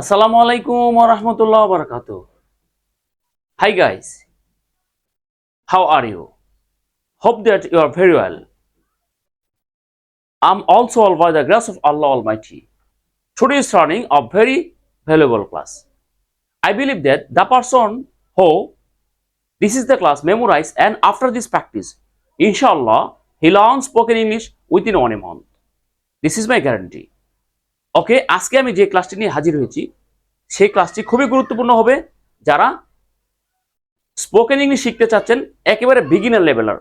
Assalamu alaikum wa rahmatullahi wa barakatuh. Hi guys, how are you? Hope that you are very well. I'm also all by the grace of Allah Almighty. Today is running a very valuable class. I believe that the person who this is the class memorize and after this practice, inshallah, he learns spoken English within one month. This is my guarantee. ওকে আজকে আমি যে ক্লাসটি নিয়ে হাজির হয়েছি, সেই ক্লাসটি খুবই গুরুত্বপূর্ণ হবে। যারা স্পোকেন ইংলিশ শিখতে চাচ্ছেন, একেবারে বিগিনার লেভেলার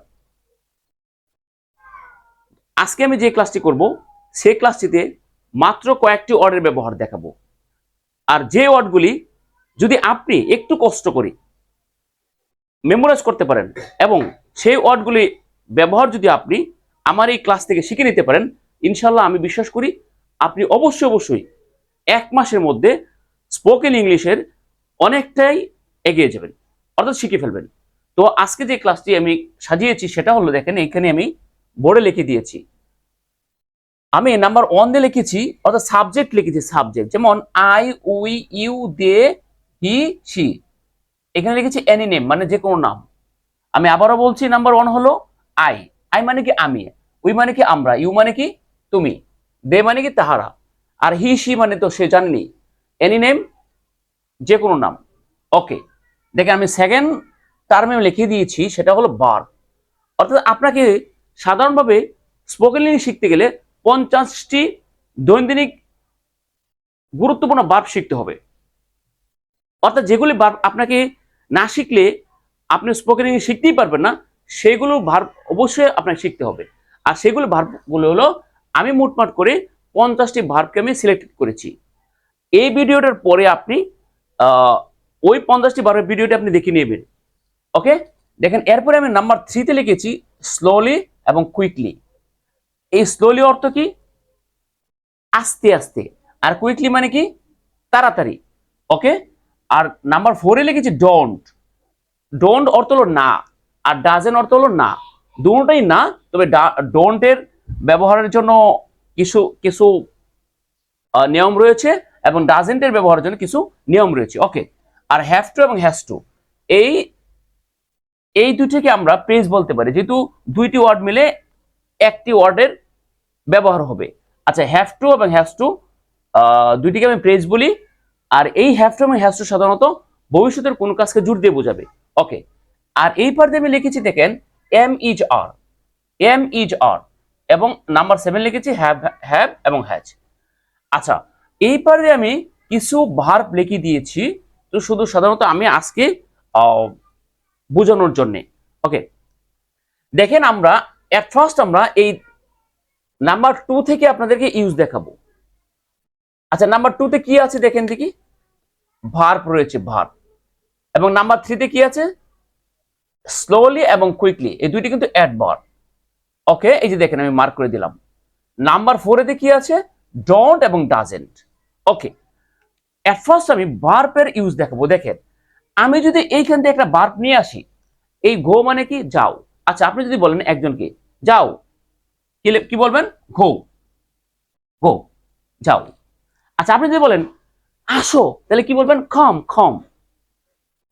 আজকে আমি যে ক্লাসটি করব, সেই ক্লাসটিতে মাত্র কয়েকটি ওয়ার্ডের ব্যবহার দেখাবো। আর যে ওয়ার্ডগুলি যদি আপনি একটু কষ্ট করে মেমোরাইজ করতে পারেন, এবং সেই ওয়ার্ডগুলি ব্যবহার যদি আপনি আমার এই ক্লাস থেকে শিখে নিতে পারেন ইনশাল্লাহ আমি বিশ্বাস করি আপনি অবশ্যই অবশ্যই এক মাসের মধ্যে স্পোকেন ইংলিশের অনেকটাই এগিয়ে যাবেন, অর্থাৎ শিখে ফেলবেন। তো আজকে যে ক্লাসটি আমি সাজিয়েছি সেটা হলো দেখেন এখানে আমি বোর্ডে লিখে দিয়েছি। আমি নাম্বার ওয়ান দিয়ে লিখেছি, অর্থাৎ সাবজেক্ট লিখেছি সাবজেক্ট যেমন I we you they he she এখানে লিখেছি এনি নেম মানে যে কোনো নাম। আমি আবারও বলছি নাম্বার ওয়ান হলো আই আই মানে কি আমি? উই মানে কি আমরা? ইউ মানে কি? তুমি। দে মানে কি তাহারা। আর হি সি মানে তো সে জানেনি। এনি নেম যে কোনো নাম। ওকে দেখেন আমি সেকেন্ড টার্মে লিখে দিয়েছি, সেটা হলো বার অর্থাৎ আপনাকে সাধারণভাবে স্পোকেন ইংলিশ শিখতে গেলে পঞ্চাশটি দৈনন্দিনিক গুরুত্বপূর্ণ বার্ব শিখতে হবে। অর্থাৎ যেগুলি বার্ব আপনাকে না শিখলে আপনি স্পোকেন ইংলিশ শিখতেই পারবেন না, সেগুলো ভার্ব অবশ্যই আপনাকে শিখতে হবে। আর সেগুলো ভার্বগুলো হলো আমি মোটমাট করে পঞ্চাশটি ভার্বকে আমি সিলেক্ট করেছি। এই ভিডিওটার পরে আপনি ওই পঞ্চাশটি ভার্বের ভিডিওটা আপনি দেখে নেবেন। ওকে দেখেন, এরপরে আমি নাম্বার থ্রিতে লিখেছি স্লোলি এবং কুইকলি এই স্লোলি অর্থ কি? আস্তে আস্তে। আর কুইকলি মানে কি? তাড়াতাড়ি। ওকে আর নাম্বার ফোরে লিখেছি ডোন্ট ডোন্ট অর্থ হলো না। আর ডাজেন অর্থ হলো না। দুটোটাই না, তবে ডোন্টের ব্যবহারের জন্য কিছু কিছু নিয়ম রয়েছে এবং ডাজেন্টের ব্যবহারের জন্য কিছু নিয়ম রয়েছে। ওকে, আর হ্যাভ টু এবং হ্যাজ টু এই এই দুটিকে আমরা প্রেজ বলতে পারি। যেহেতু দুইটি ওয়ার্ড মিলে একটি ওয়ার্ডের ব্যবহার হবে। আচ্ছা হ্যাভ টু এবং হ্যাজ টু দুইটিকে আমি প্রেজ বলি। আর এই হ্যাভ টু এবং হ্যাজ টু সাধারণত ভবিষ্যতের কোন কাজকে জোর দিয়ে বোঝাবে। ওকে, আর এই পার্টে আমি লিখেছি দেখেন am is are am is are এবং নাম্বার সেভেন লিখেছি হ্যাভ হ্যাভ এবং হ্যাজ আচ্ছা এই পারে আমি কিছু ভার্ব লিখে দিয়েছি, তো শুধু সাধারণত আমি আজকে বোঝানোর জন্যে। ওকে দেখেন আমরা এট ফার্স্ট আমরা এই নাম্বার টু থেকে আপনাদেরকে ইউজ দেখাবো। আচ্ছা নাম্বার টুতে কি আছে দেখেন দেখি? ভার্ব রয়েছে ভার্ব এবং নাম্বার থ্রিতে কি আছে? স্লোলি এবং কুইকলি এই দুইটি কিন্তু অ্যাড অ্যাডভার্ব ওকে এই যে দেখেন, আমি মার্ক করে দিলাম। নাম্বার ফোরেতে কি আছে ডন্ট এবং ডাজেন্ট ওকে ফার্স্ট আমি বার্পের ইউজ দেখাবো। দেখেন, আমি যদি এইখান থেকে একটা বার্প নিয়ে আসি, এই গো মানে কি? যাও। আচ্ছা আপনি যদি বলেন একজনকে, যাও। কি বলবেন? ঘো গো যাও। আচ্ছা আপনি যদি বলেন, আসো, তাহলে কি বলবেন? খম খম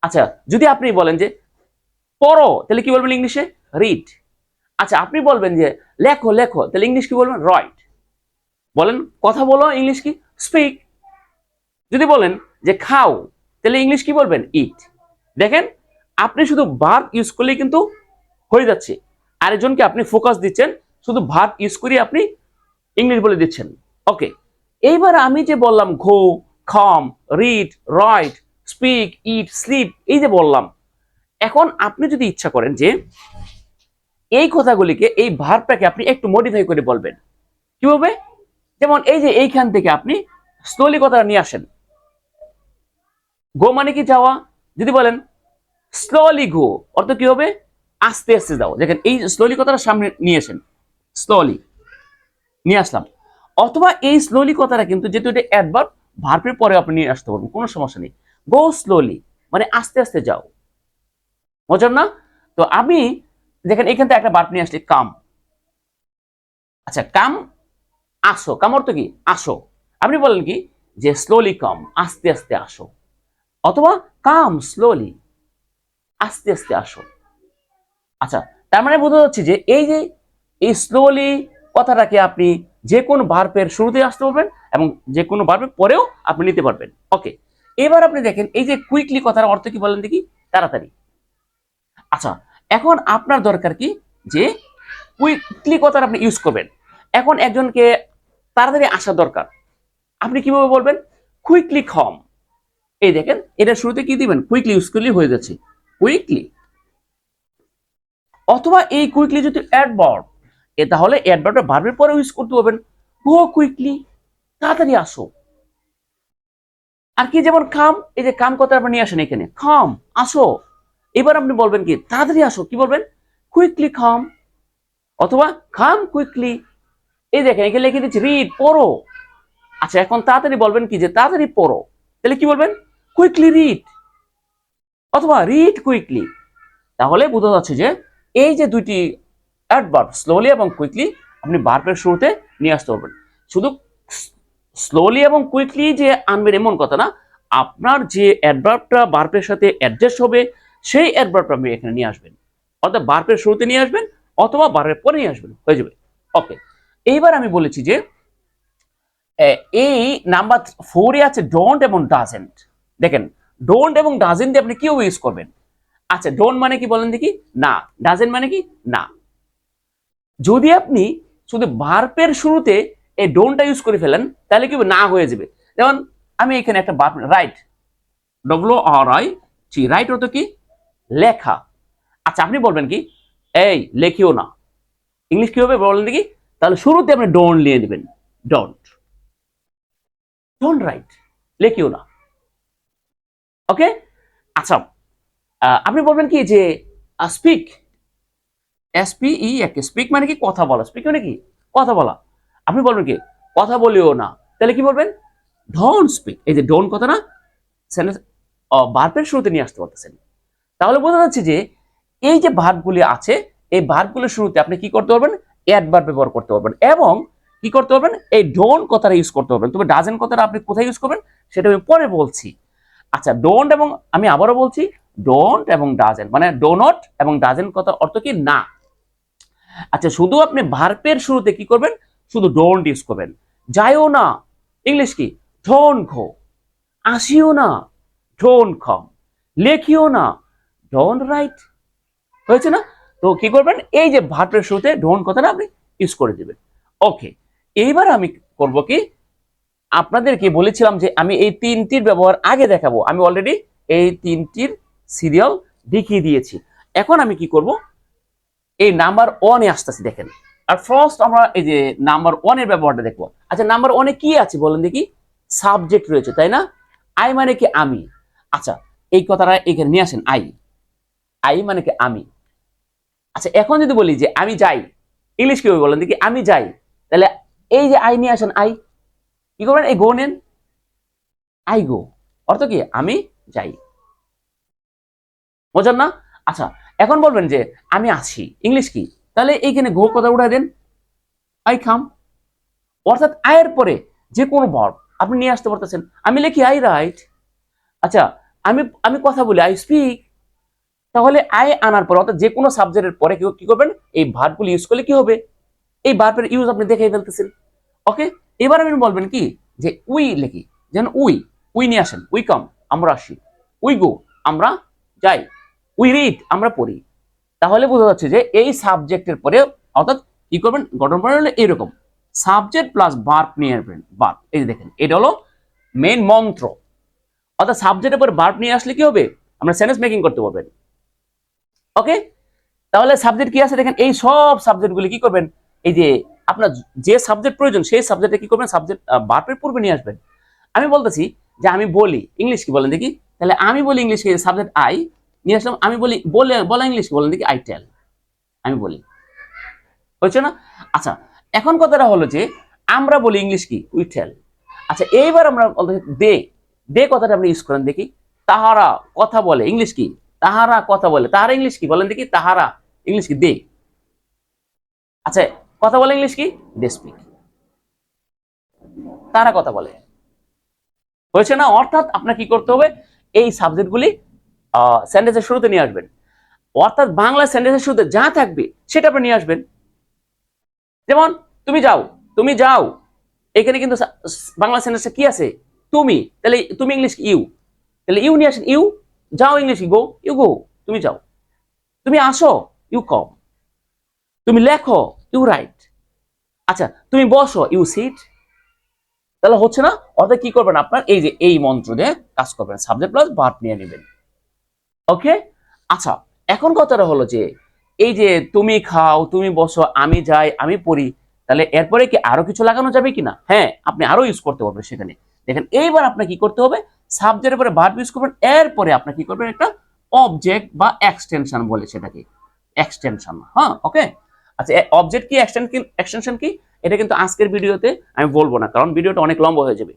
আচ্ছা যদি আপনি বলেন যে, পড়ো, তাহলে কি বলবেন ইংলিশে? রিড আচ্ছা আপনি বলবেন যে, লেখো লেখো, তাহলে ইংলিশ কি বলবেন? রাইট বলেন, কথা বলো ইংলিশ কি? স্পিক যদি বলেন যে, খাও, তাহলে ইংলিশ কি বলবেন? ইট দেখেন, আপনি শুধু ভার্ব ইউজ করলেই কিন্তু হয়ে যাচ্ছে। আরেকজনকে আপনি ফোকাস দিচ্ছেন, শুধু ভার্ব ইউজ করে আপনি ইংলিশ বলে দিচ্ছেন। ওকে এইবার আমি যে বললাম ঘো, খম read write speak eat sleep এই যে বললাম। এখন আপনি যদি ইচ্ছা করেন যে এই কথাগুলিকে, এই ভার্বটাকে আপনি একটু মডিফাই করে বলবেন। কীভাবে? যেমন এই যে এইখান থেকে আপনি স্লোলি কথাটা নিয়ে আসেন। গো মানে কি যাওয়া? যদি বলেন, স্লোলি গো অর্থ কি হবে? আস্তে আস্তে যাও দেখেন, এই স্লোলি কথাটা সামনে নিয়ে আসেন। স্লোলি। নিয়ে আসলাম। অথবা এই স্লোলি কথাটা কিন্তু যেহেতু এটা একবার ভার্বের পরে আপনি নিয়ে আসতে পারবেন, কোনো সমস্যা নেই। গো স্লোলি মানে আস্তে আস্তে যাও। মজার না? তো আমি দেখেন, এখান থেকে একটা বার্ব নিয়ে আসলে কাম। আচ্ছা কাম আসো। কাম অর্থ কি? আসো। আপনি বলেন কি? যে স্লোলি কাম আস্তে আস্তে আসো। অথবা কাম স্লোলি আস্তে আস্তে আসো। আচ্ছা তার মানে বোঝা যাচ্ছে যে এই যে, এই স্লোলি কথাটাকে আপনি যে কোনো ভার্বের শুরুতে আসতে পারবেন এবং যে কোনো ভার্বের পরেও আপনি নিতে পারবেন। ওকে এবার আপনি দেখেন, এই যে কুইকলি কথার অর্থ কি বলেন দেখি? তাড়াতাড়ি। আচ্ছা এখন আপনার দরকার কি যে কুইকলি কথাটা আপনি ইউজ করবেন। এখন একজনকে তাড়াতাড়ি আসা দরকার। আপনি কীভাবে বলবেন? কুইকলি খম এই দেখেন, এটা শুরুতে কি দিবেন? কুইকলি ইউজ করলে হয়ে যাচ্ছে। কুইকলি অথবা এই কুইকলি যদি অ্যাডভার্ব এ তাহলে অ্যাডভার্বটা ভার্বের পরে ইউজ করতে পারবেন। গো কুইকলি তাড়াতাড়ি আসো। আর কি যেমন খাম এই যে কাম কথা আপনি নিয়ে আসেন এখানে। খাম আসো। এবার আপনি বলবেন কি, তাড়াতাড়ি আসো, কি বলবেন? কুইকলি খাম অথবা খাম কুইকলি এই দেখেন, এখানে লিখে দিচ্ছি রিড পড়ো। আচ্ছা এখন তাড়াতাড়ি বলবেন কি যে, তাড়াতাড়ি পড়ো। তাহলে কি বলবেন? কুইকলি রিড অথবা রিড কুইকলি তাহলে বোঝা যাচ্ছে যে, এই যে দুইটি অ্যাডভার্ব স্লোলি এবং কুইকলি আপনি বার্বের শুরুতে নিয়ে আসতে পারবেন। শুধু স্লোলি এবং কুইকলি যে আনবেন এমন কথা না, আপনার যে অ্যাডভার্বটা বার্বের সাথে অ্যাডজাস্ট হবে সেই অ্যাডভার্বটা আপনি এখানে নিয়ে আসবেন। অর্থাৎ বার্বের শুরুতে নিয়ে আসবেন, অথবা বার্বের পরে নিয়ে আসবেন। হয়ে যাবে। ওকে এইবার আমি বলেছি যে এই নাম্বার ফোরে আছে ডোন্ট এবং ডাজেন্ট দেখেন ডোন্ট এবং ডাজেন্ট দিয়ে আপনি কীভাবে ইউজ করবেন? আচ্ছা ডোন্ট মানে কি বলেন দেখি? না। ডাজেন্ট মানে কি? না। যদি আপনি শুধু ভার্পের শুরুতে এই ডোনটা ইউজ করে ফেলেন, তাহলে কি না হয়ে যাবে। যেমন, আমি এখানে একটা verb write W R I T write অর্থ কি? লেখা। আচ্ছা আপনি বলবেন কি? এই, লেখিও না। ইংলিশ কি হবে বলেন দেখি? তাহলে শুরুতে আপনি ডোন্ট নিয়ে নেবেন। ডোন্ট ডোন্ট রাইট লেখিও না। ওকে আচ্ছা আপনি বলবেন কি যে স্পিক এসপিই একে স্পিক মানে কি? কথা বলা। স্পিক মানে কি? কথা বলা। আপনি বলবেন কি? কথা বলিও না। তাহলে কি বলবেন? ডোন্ট স্পিক এই যে ডোন্ট কথা না সেন্টেন্স ভার্বের শুরুতে নিয়ে আসতে পারতেছেন তাহলে বোঝা যাচ্ছে যে এই যে ভার্বগুলি আছে, এই ভার্বগুলির শুরুতে আপনি কি করতে পারবেন? অ্যাডভার্ব ব্যবহার করতে পারবেন এবং কি করতে পারবেন? এই ডোন্ট কথাটা ইউজ করতে পারবেন। তবে ডাজেন কথাটা আপনি কোথায় ইউজ করবেন? সেটা আমি পরে বলছি। আচ্ছা ডোন্ট এবং আমি আবারও বলছি ডোন্ট এবং ডাজেন মানে ডোনট এবং ডাজেন কথার অর্থ কি? না। আচ্ছা শুধু আপনি ভার্পের শুরুতে কি করবেন? শুধু ডোন্ট ইউজ করবেন। যাইও না। ইংলিশ কি? ডোন্ট ঘো আসিও না। ডোন্ট কম লেখিও না। ডোন্ট রাইট হয়েছে না? তো কি করবেন? এই যে ভার্পের শুরুতে ডোন্ট কথাটা আপনি ইউজ করে দেবেন। ওকে এইবার আমি করব কি? আপনাদেরকে বলেছিলাম যে আমি এই তিনটির ব্যবহার আগে দেখাবো। আমি অলরেডি এই তিনটির সিরিয়াল দেখিয়ে দিয়েছি। এখন আমি কি করব? এই নাম্বার ওয়ানে আসতেছি, দেখেন। আর ফার্স্ট আমরা এই যে নাম্বার ওয়ানের ব্যবহারটা দেখব। আচ্ছা নাম্বার ওয়ানে কি আছে বলেন দেখি? সাবজেক্ট রয়েছে, তাই না? আই মানে কি আমি? আচ্ছা এই কথাটা এখানে নিয়ে আসেন আই আই মানে কি আমি। আচ্ছা এখন যদি বলি যে আমি যাই, ইংলিশ কি বলেন? দেখি, আমি যাই। তাহলে এই যে আই নিয়ে আসেন, আই, কি করবেন? এই গো নেন। আই গো, অর্থ কি? আমি যাই। বোঝেন না? আচ্ছা এখন বলবেন যে আমি আছি, ইংলিশ কি? তাহলে এইখানে গো কথা উঠাই দেন। আই খাম অর্থাৎ আয়ের পরে যে কোনো ভার্ব আপনি নিয়ে আসতে পারতেছেন। আমি লিখি, আই রাইট। আচ্ছা আমি আমি কথা বলি, আই স্পিক। তাহলে আয় আনার পর অর্থাৎ যে কোনো সাবজেক্টের পরে কি কি করবেন? এই ভার্বগুলি ইউজ করলে কি হবে? এই ভার্বের ইউজ আপনি দেখে ফেলতেছেন। ওকে এবার আপনি বলবেন কি? যে উই লিখি। যেন উই উই নিয়ে আসেন। উই কাম আমরা আসি। উই গো আমরা যাই। উই রিড আমরা পড়ি। তাহলে বোঝা যাচ্ছে যে এই সাবজেক্টের পরে অর্থাৎ কি করবেন? গঠন প্রণালী হলো এরকম। সাবজেক্ট প্লাস বার্ব নিয়ে আসবেন। বার্ব এই যে দেখেন, এটা হলো মেইন মন্ত্র। অর্থাৎ সাবজেক্টের পরে বার্ব নিয়ে আসলে কি হবে? আমরা সেন্টেন্স মেকিং করতে পারবেন। ওকে তাহলে সাবজেক্ট কি আছে? দেখেন, এই সব সাবজেক্টগুলি কি করবেন? এই যে আপনার যে সাবজেক্ট প্রয়োজন, সেই সাবজেক্টে কি করবেন? সাবজেক্ট বারপের পূর্বে নিয়ে আসবেন। আমি বলতেছি যে আমি বলি ইংলিশ কি বলেন দেখি? তাহলে আমি বলি ইংলিশ সাবজেক্ট আই নিয়ে আসলাম, আমি বলি, বলে, বলা ইংলিশ কি বলেন দেখি? আই টেল আমি বলি। হয়েছে না? আচ্ছা এখন কথাটা হলো যে আমরা বলি ইংলিশ কি? উই টেল আচ্ছা এইবার আমরা দে দে কথাটা আপনি ইউজ করেন দেখি। তাহারা কথা বলে ইংলিশ কি? তাহারা কথা বলে। তাহারা ইংলিশ কি? বলেন দেখি, তাহারা ইংলিশ কি? দে। আচ্ছা কথা বলে ইংলিশ কি? দে স্পিক তারা কথা বলে। হয়েছে না? অর্থাৎ আপনার কি করতে হবে? এই সাবজেক্টগুলি সেন্টেন্সের শুরুতে নিয়ে আসবেন। অর্থাৎ বাংলা সেন্টেন্সের শুরুতে যা থাকবে, সেটা আপনি নিয়ে আসবেন। যেমন, তুমি যাও তুমি যাও। এখানে কিন্তু বাংলা সেন্টেন্সে কি আছে? তুমি। তাহলে তুমি ইংলিশ ইউ। তাহলে ইউ নিয়ে আসেন, ইউ। যাও ইংলিশ গো ইউ গো তুমি যাও। তুমি আসো ইউ কম তুমি লেখো ইউ রাইট আচ্ছা তুমি বসো ইউ সিট তাহলে হচ্ছে না অর্থাৎ কি করবেন আপনার? এই যে এই মন্ত্র দিয়ে কাজ করবেন সাবজেক্ট প্লাস ভার্ব নিয়ে নেবেন। ওকে আচ্ছা এখন কথাটা হলো যে, এই যে তুমি খাও, তুমি বসো, আমি যাই, আমি পড়ি, তাহলে এরপরে কি আরও কিছু লাগানো যাবে কিনা? হ্যাঁ আপনি আরও ইউজ করতে পারবেন সেখানে। দেখেন, এইবার আপনার কি করতে হবে? সাবজেক্টের পরে ভার্ব ইউজ করবেন, এরপরে আপনি কি করবেন একটা অবজেক্ট বা এক্সটেনশন বলে সেটাকে। এক্সটেনশন হ্যাঁ ওকে আচ্ছা অবজেক্ট কি এক্সটেনশন কি এটা কিন্তু আজকের ভিডিওতে আমি বলব না, কারণ ভিডিওটা অনেক লম্বা হয়ে যাবে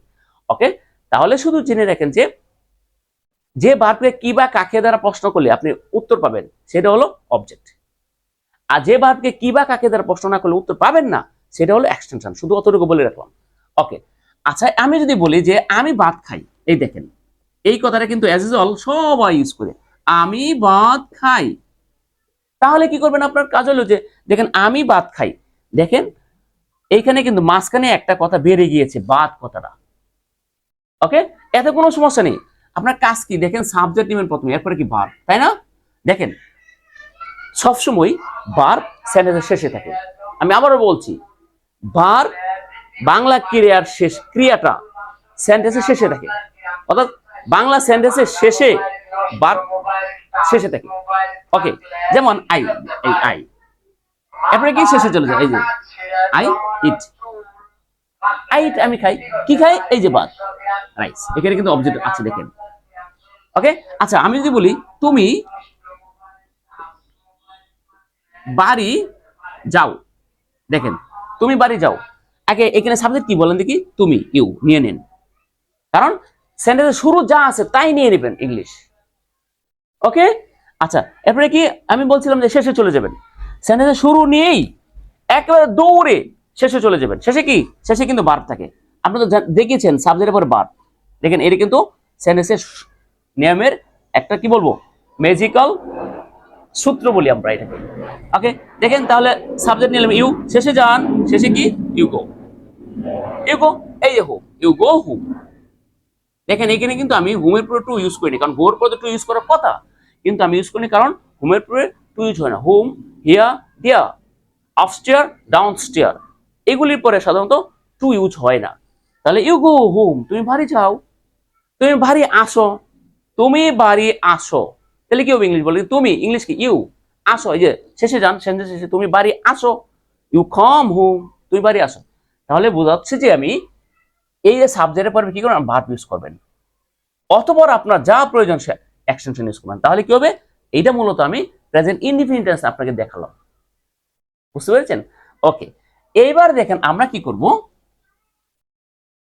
ওকে তাহলে শুধু জেনে রাখেন যে যে বার্বকে কি বা কাকে দ্বারা প্রশ্ন করলে আপনি উত্তর পাবেন, সেটা হলো অবজেক্ট আর যে বার্বকে কি বা কাকে দ্বারা প্রশ্ন না করলে উত্তর পাবেন না, সেটা হলো এক্সটেনশন শুধু অতটুকু বলে রাখলাম ওকে আচ্ছা আমি যদি বলি যে, আমি ভাত খাই এই দেখেন, এই কথাটা কিন্তু ইউজুয়াল সবাই ইউজ করে। আমি ভাত খাই। তাহলে কি করবেন আপনার কাজ হলো যে, দেখেন আমি ভাত খাই। দেখেন, এইখানে কিন্তু মাঝখানে একটা কথা বেড়ে গিয়েছে বাদ কথাটা। ওকে এতে কোনো সমস্যা নেই। আপনার কাজ কি? দেখেন সাবজেক্ট নেবেন প্রথমে, এরপরে কি বার তাই না? দেখেন, সবসময় বার সেন্টেন্সের শেষে থাকে। আমি আবারও বলছি বার বাংলা ক্রিয়ার শেষ ক্রিয়াটা সেন্টেন্সের শেষে থাকে। অর্থাৎ বাংলা সেন্টেন্সের শেষে বার শেষে থাকে। ওকে যেমন আই এই আই এরপরে কি শেষে চলে যায়? এই যে আই ইট আই ইট আমি খাই। কি খাই? এই যে বাদ রাইস এখানে কিন্তু অবজেক্ট আছে দেখেন। ওকে আচ্ছা আমি যদি বলি, তুমি বাড়ি যাও। দেখেন, তুমি বাড়ি যাও। আগে এখানে সাবজেক্ট কি বলেন দেখি? তুমি ইউ নিয়ে নেন। কারণ সেন্টেন্সের শুরু যা আছে তাই নিয়ে নেবেন ইংলিশ ওকে আচ্ছা এরপরে কি আমি বলছিলাম যে শেষে চলে যাবেন। সেন্টেন্সের শুরু নিয়েই একেবারে দৌড়ে শেষে চলে যাবেন। শেষে কি? শেষে কিন্তু বার্ব থাকে। আপনি তো দেখেছেন সাবজেক্টের পর বার্ব দেখেন, এটা কিন্তু সেন্টেন্সের নিয়মের একটা কি বলব? ম্যাজিক্যাল সূত্র বলি আমরা এটাকে। ওকে দেখেন তাহলে সাবজেক্ট নিলাম ইউ শেষে যান। শেষে কি? ইউ গো ইউ গো এই হোম ইউ গো হোম দেখেন, এখানে কিন্তু আমি হোমের পরে টু ইউজ করিনি, কারণ গোর পরে টু ইউজ করার কথা। কিন্তু আমি ইউজ করিনি কারণ হোমের টু ইউজ হয় না। হোম, হিয়া, দিয়া আপস্টেয়ার ডাউন স্টেয়ার এগুলির পরে সাধারণত টু ইউজ হয় না। তাহলে ইউ গো হোম তুমি বাড়ি যাও। তুমি বাড়ি আসো। তুমি বাড়ি আসো। তাহলে কি হবে ইংলিশ বলে? তুমি, ইংলিশ কি? ইউ আসো, এই যে শেষে যান সেন্টেন্স শেষে, তুমি বাড়ি আসো। ইউ কম হোম তুমি বাড়ি আসো। তাহলে বোঝাচ্ছে যে আমি এই যে সাবজেক্টের পরে কি করবেন? ভার্ব ইউজ করবেন। অতপর আপনার যা প্রয়োজন সে এক্সটেনশন ইউজ করবেন। তাহলে কি হবে? এইটা মূলত আমি প্রেজেন্ট ইনডিফিনিটেন্স আপনাকে দেখালাম। বুঝতে পেরেছেন? ওকে এইবার দেখেন আমরা কি করব?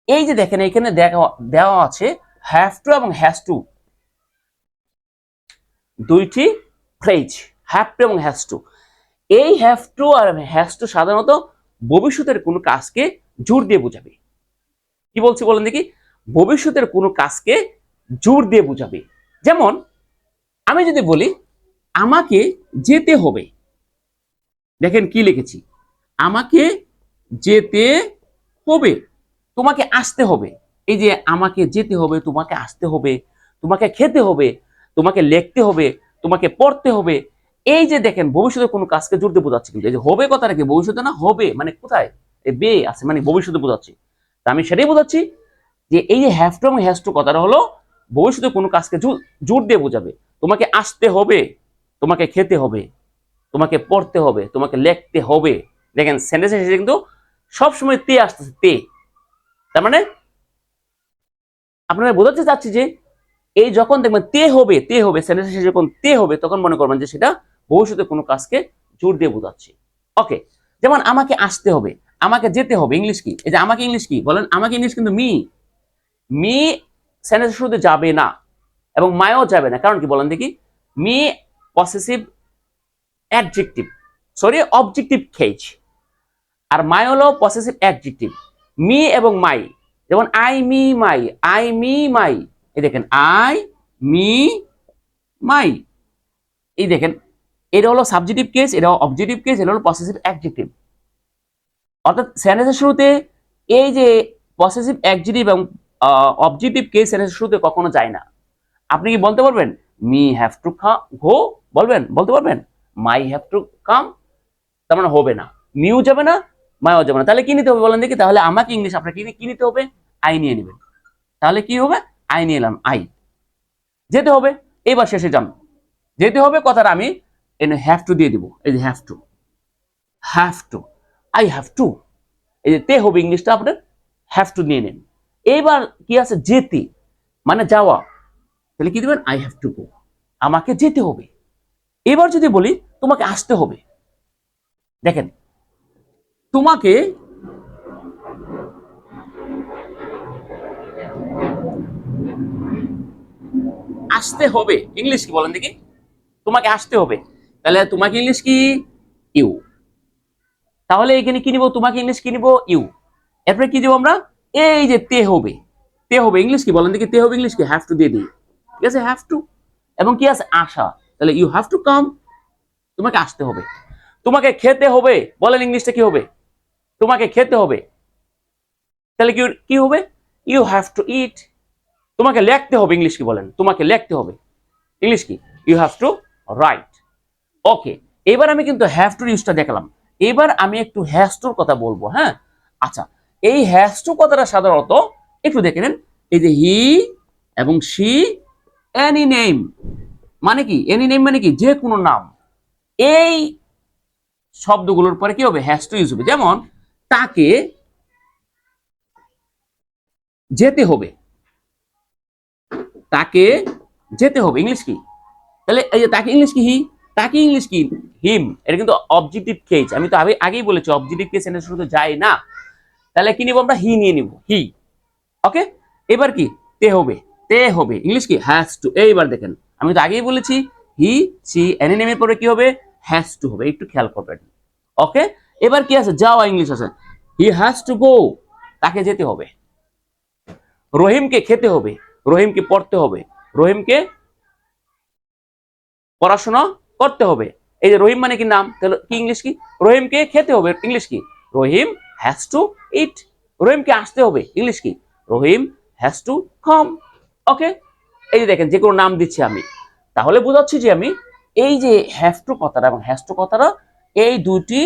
এই যে দেখেন, এখানে দেওয়া আছে হ্যাভ টু এবং হ্যাজ টু দুইটি ফ্রেজ হ্যাভ টু এবং হ্যাজ টু এই হ্যাভ টু আর হ্যাজ টু সাধারণত ভবিষ্যতের কোনো কাজকে জোর দিয়ে বোঝাবে। কি বলছি বলেন দেখি? ভবিষ্যতের কোনো কাজকে জোর দিয়ে বোঝাবে। যেমন, আমি যদি বলি, আমাকে যেতে হবে। দেখেন কি লিখেছি? আমাকে যেতে হবে, তোমাকে আসতে হবে। এই যে আমাকে যেতে হবে, তোমাকে আসতে হবে, তোমাকে খেতে হবে, তোমাকে লিখতে হবে, তোমাকে পড়তে হবে, এই যে দেখেন ভবিষ্যতে কোনো কাজকে জোর দিয়ে বোঝাচ্ছে কিন্তু। এই যে হবে কথাটা কি? ভবিষ্যতে না হবে? মানে কোথায়? বে আছে মানে ভবিষ্যতে বোঝাচ্ছি। আমি সেটাই বোঝাচ্ছি যে এই যে হ্যাভ টু এবং হ্যাজ টু কথাটা হলো, ভবিষ্যতে কোনো কাজকে জোর- দিয়ে বোঝাবে। তোমাকে আসতে হবে, তোমাকে খেতে হবে, তোমাকে পড়তে হবে, তোমাকে লিখতে হবে। দেখেন সেন্টেন্স শেষে কিন্তু সবসময় তে আসতেছে, তে। তার মানে আপনারা বোঝাতে চাচ্ছি যে এই যখন দেখবেন তে হবে তে হবে সেন্টেন্স শেষে যখন তে হবে, তখন মনে করবেন যে সেটা ভবিষ্যতে কোনো কাজকে জোর দিয়ে বোঝাচ্ছে। ওকে যেমন আমাকে আসতে হবে। আমাকে যেতে হবে ইংলিশ কি? এই যে আমাকে ইংলিশ কি? বলেন, আমাকে ইংলিশ কিন্তু মি মি সেন্টেন্স শুরুতে যাবে না, এবং মায়ও যাবে না। কারণ কি বলেন দেখি? Me possessive adjective sorry objective case R my হলো পসেসিভ অ্যাডজেক্টিভ মি এবং মাই যেমন I me my I me my এই দেখেন আই মি মাই এই দেখেন, এটা হলো সাবজেক্টিভ কেস এটা অবজেক্টিভ কেস এটা হলো পসেসিভ অ্যাডজেক্টিভ অর্থাৎ সেন্টেন্সের শুরুতে এই যে পসেসিভ অ্যাডজেক্টিভ এবং অবজেক্টিভ কেস সেন্টেন্সের শুরুতে কখনো যায় না। আপনি কি বলতে পারবেন? মি হ্যাভ টু গো বলবেন? বলতে পারবেন? মাই হ্যাভ টু কাম তার মানে হবে না। মিউ যাবে না মায়ও যাবে না। তাহলে কি নিতে হবে বলেন দেখি? তাহলে আমাকে ইংলিশ আপনাকে কি- কি নিতে হবে? আই নিয়ে নেবেন। তাহলে কি হবে? আই নিয়ে এলাম আই যেতে হবে। এবার শেষে যান। যেতে হবে কথাটা আমি এনে হ্যাভ টু দিয়ে দিব। এই যে have to have to I have to এই যে তে হবে ইংলিশটা আপনার হ্যাভ টু নিয়ে নেন। এইবার কি আছে? যেতে। মানে যাওয়া। তাহলে কি দেবেন? আই হ্যাভ টু গো আমাকে যেতে হবে। এবার যদি বলি, তোমাকে আসতে হবে। দেখেন, তোমাকে আসতে হবে। ইংলিশ কি বলেন দেখি? তোমাকে আসতে হবে। তাহলে তোমাকে ইংলিশ কি? ইউ। তাহলে এখানে কি তোমাকে ইংলিশ কি ইউ। এরপরে কি দেবো আমরা? এই যে তে হবে। তে হবে ইংলিশ কি? বলেন দেখি, তে হবে ইংলিশ কি? হ্যাভ টু দিয়ে দিই। ঠিক আছে? হ্যাভ টু এবং কি আছে? আশা। তাহলে ইউ হ্যাভ টু কাম তোমাকে আসতে হবে। তোমাকে খেতে হবে। বলেন ইংলিশটা কি হবে? তোমাকে খেতে হবে। তাহলে কি কি হবে? ইউ হ্যাভ টু ইট তোমাকে লিখতে হবে ইংলিশ কি বলেন? তোমাকে লিখতে হবে। ইংলিশ কি? You have to write okay এবার আমি কিন্তু হ্যাভ টু ইউজটা দেখলাম। এবার আমি একটু হ্যাজ টুর কথা বলব হ্যাঁ? আচ্ছা এই হ্যাজ টু কথাটা সাধারণত একটু দেখে নেন। এই যে হি এবং সি এনি নেম। মানে কি? এনি নেম মানে কি? যে কোনো নাম। এই শব্দগুলোর পরে কি হবে? হ্যাজ টু ইউজ হবে। যেমন, তাকে যেতে হবে। তাকে যেতে হবে। ইংলিশ কি? তাহলে এই যে তাকে, ইংলিশ কি হি? তাকে ইংলিশ কি? হিম, এটা কিন্তু অবজেক্টিভ কেস আমি তো আগে, আগেই বলেছি, অবজেক্টিভ কেস এনে শুরুতে যায় না। তাহলে কি নিব আমরা? হি নিয়ে নিব, হি। ওকে এবার কি? তে হবে তে হবে। ইংলিশ কি? হ্যাজ টু এইবার দেখেন, আমি তো আগেই বলেছি, হি, সি, এনি নেমের পরে কি হবে? হ্যাজ টু হবে, একটু খেয়াল করবেন ওকে এবার কি আছে? যাওয়া ইংলিশ আছে। হি হ্যাজ টু গো তাকে যেতে হবে। রহিমকে খেতে হবে, রহিমকে পড়তে হবে, রহিমকে পড়াশোনা করতে হবে। এই যে রহিম মানে কি নাম? তাহলে কি ইংলিশ কি? রহিমকে খেতে হবে। ইংলিশ কি? রহিম হ্যাজ টু ইট রহিমকে আসতে হবে। ইংলিশ কি? রহিম হ্যাজ টু কাম ওকে এই যে দেখেন, যে কোনো নাম দিচ্ছি আমি। তাহলে বোঝাচ্ছি যে আমি এই যে হ্যাভ টু কথাটা এবং হ্যাজ টু কথাটা এই দুটি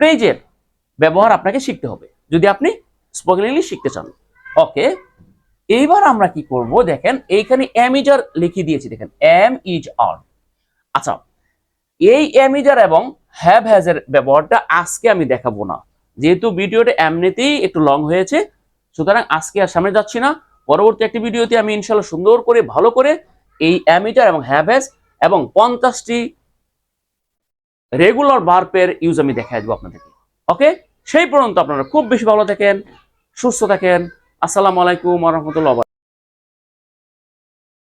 পেজের ব্যবহার আপনাকে শিখতে হবে। যদি আপনি স্পোকেন ইংলিশ শিখতে চান। ওকে এইবার আমরা কি করব? দেখেন, এইখানে এম ইজ আর লিখে দিয়েছি। দেখেন এম ইজ আর আচ্ছা এই ইজার এবং হ্যাভ হ্যাজ এর ব্যবহারটা আজকে আমি দেখাবো না। যেহেতু ভিডিওটা এমনিতেই একটু লং হয়েছে, সুতরাং আজকে আর সামনে যাচ্ছি না। পরবর্তী একটি ভিডিওতে আমি ইনশাল্লাহ সুন্দর করে, ভালো করে এই অ্যামিটার এবং হ্যাভ হ্যাজ এবং পঞ্চাশটি রেগুলার বার্পের ইউজ আমি দেখাই দেবো আপনাদেরকে। ওকে সেই পর্যন্ত আপনারা খুব বেশি ভালো থাকেন, সুস্থ থাকেন। আসসালামু আলাইকুম রহমতুল্লাহ